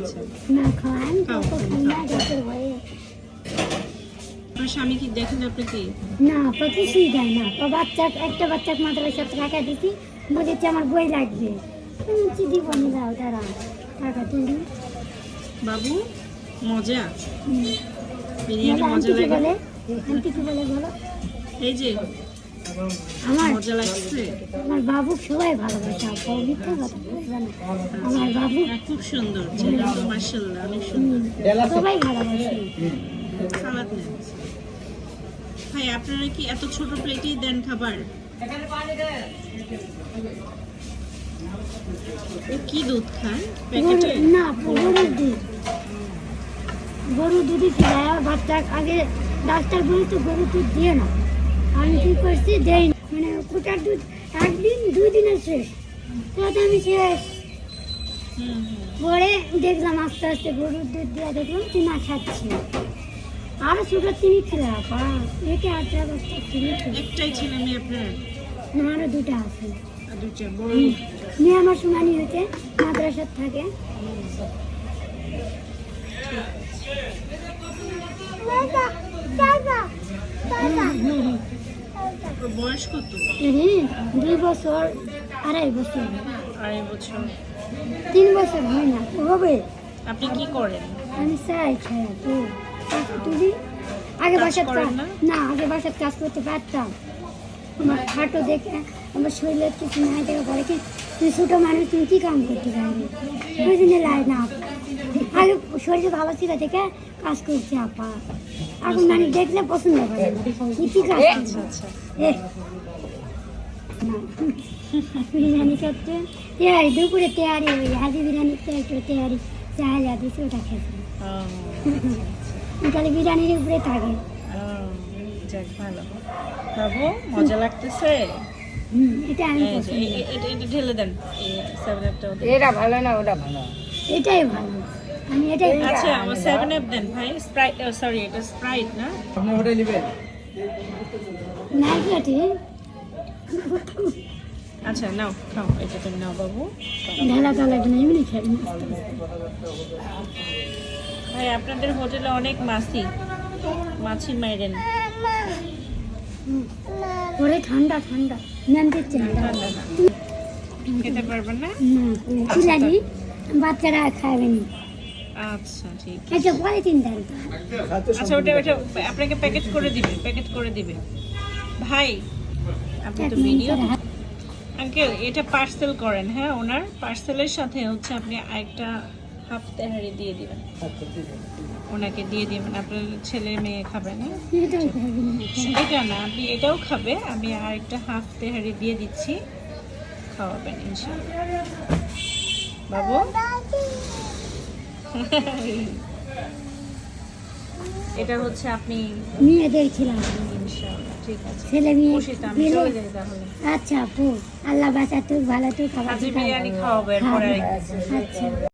Doctor আপনার স্বামী কি দেখেন আপনাকে না কিছুই দেয় না। তো বাচ্চা একটা বাচ্চাকে মাদ্রাসার টাকা দিছি বলেছে আমার বই লাগবে। দিব দাও তারা টাকা তুলি। বাবু মজা। বিরিয়ানি মজা লাগে বলে? আন্টি কি বলে বলো? এই যে আমার আমার বাবু সবাই ভালোবাসে আপা মিথ্যা কথা বলবে না আমার বাবু খুব সুন্দর ছেলে তো অনেক সুন্দর। সবাই ভালোবাসে। নেন। ভাই আপনারা কি এত ছোট প্লেটেই দেন খাবার? কি দুধ খান প্যাকেটে? না গরুর দুধ। গরুর দুধই বাচ্চা আগে ডাক্তার বলেছে গরুর দুধ দিয়ে না। আমি কি করছি দেই মানে কোটার দুধ একদিন দুই দিনের শেষ। তাতে আমি শেষ। পরে দেখলাম আস্তে আস্তে গরুর দুধ দিয়ে দেখলাম চিনা খাচ্ছি। আরও ছোটো তিনি ছিল আপা। একে আটটা তিনি ছিল একটাই ছেলে মেয়ে আপনার? না আরও দুটা আছে। মেয়ে আমার শুনানি হয়েছে মাদ্রাসার থাকে। বয়স কত দুই বছর আড়াই বছর। আড়াই বছর। তিন বছর হয় না হবে। আপনি কি করেন? আমি চাই ছায়া তো। তুলি আগে বাসার না? না আগে বাসার কাজ করতে পারতাম। আমার খাটো দেখে আমার শরীরের কিছু নাই দেখে পরে কি তুই ছোটো মানুষ তুমি কী কাম করতে পারবি? ওই জন্য লাই না। আগে শরীর ভালো ছিল দেখে কাজ করছে আপা। এখন মানে দেখলে পছন্দ করে কী কাজ। করছিস? আচ্ছা। আচ্ছা। বিরিয়ানি করতে? তেয়ারি দুপুরে তেয়ারি ওই হাজি বিরিয়ানি একটু তেয়ারি। চাহিদা দিছে ওটা খেতে তাহলে বিরিয়ানির উপরে থাকে যাক ভালো। বাবু মজা লাগতেছে? আমি ঢেলে দেন। এটা ভালো না ওটা ভালো। এটাই ভালো। আমি এটাই আচ্ছা আমার সেভেন আপ দেন ভাই। স্প্রাইট সরি এটা স্প্রাইট না? আপনি ওটা নেবেন? নাই কেটে আচ্ছা নাও খাও এটা তুমি নাও বাবু। ঢালা টালা না এমনি খেয়ে ভাই আপনাদের হোটেলে অনেক মাছি। মাছি মাইরেন। ঠান্ডা ঠান্ডা। ঠান্ডা না। খেতে পারবেন না? খিলানি বাচ্চারা খাবে নি। আচ্ছা ঠিক আচ্ছা চিন্তা করতে আচ্ছা ওটা ওটা আপনাকে প্যাকেট করে দিবে প্যাকেট করে দিবে। ভাই আপনি তো ভিডিও আঙ্কেল এটা পার্সেল করেন হ্যাঁ ওনার পার্সেলের সাথে হচ্ছে আপনি আরেকটা হাফ তেহারি দিয়ে দিবেন। ওনাকে দিয়ে দিবেন আপনার ছেলে মেয়ে খাবে না খাবে না এটা না আপনি এটাও খাবে আমি আরেকটা হাফ তেহারি দিয়ে দিচ্ছি খাওয়াবেন ইনশাল্লাহ বাবু। এটা হচ্ছে আপনি মেয়েদের ইনশাল্লাহ ঠিক আছে। ছেলে মেয়ে আচ্ছা আপু আল্লাহ বাঁচা তুই ভালো তুই খাবার বিরিয়ানি খাওয়াবো এরপরে আচ্ছা।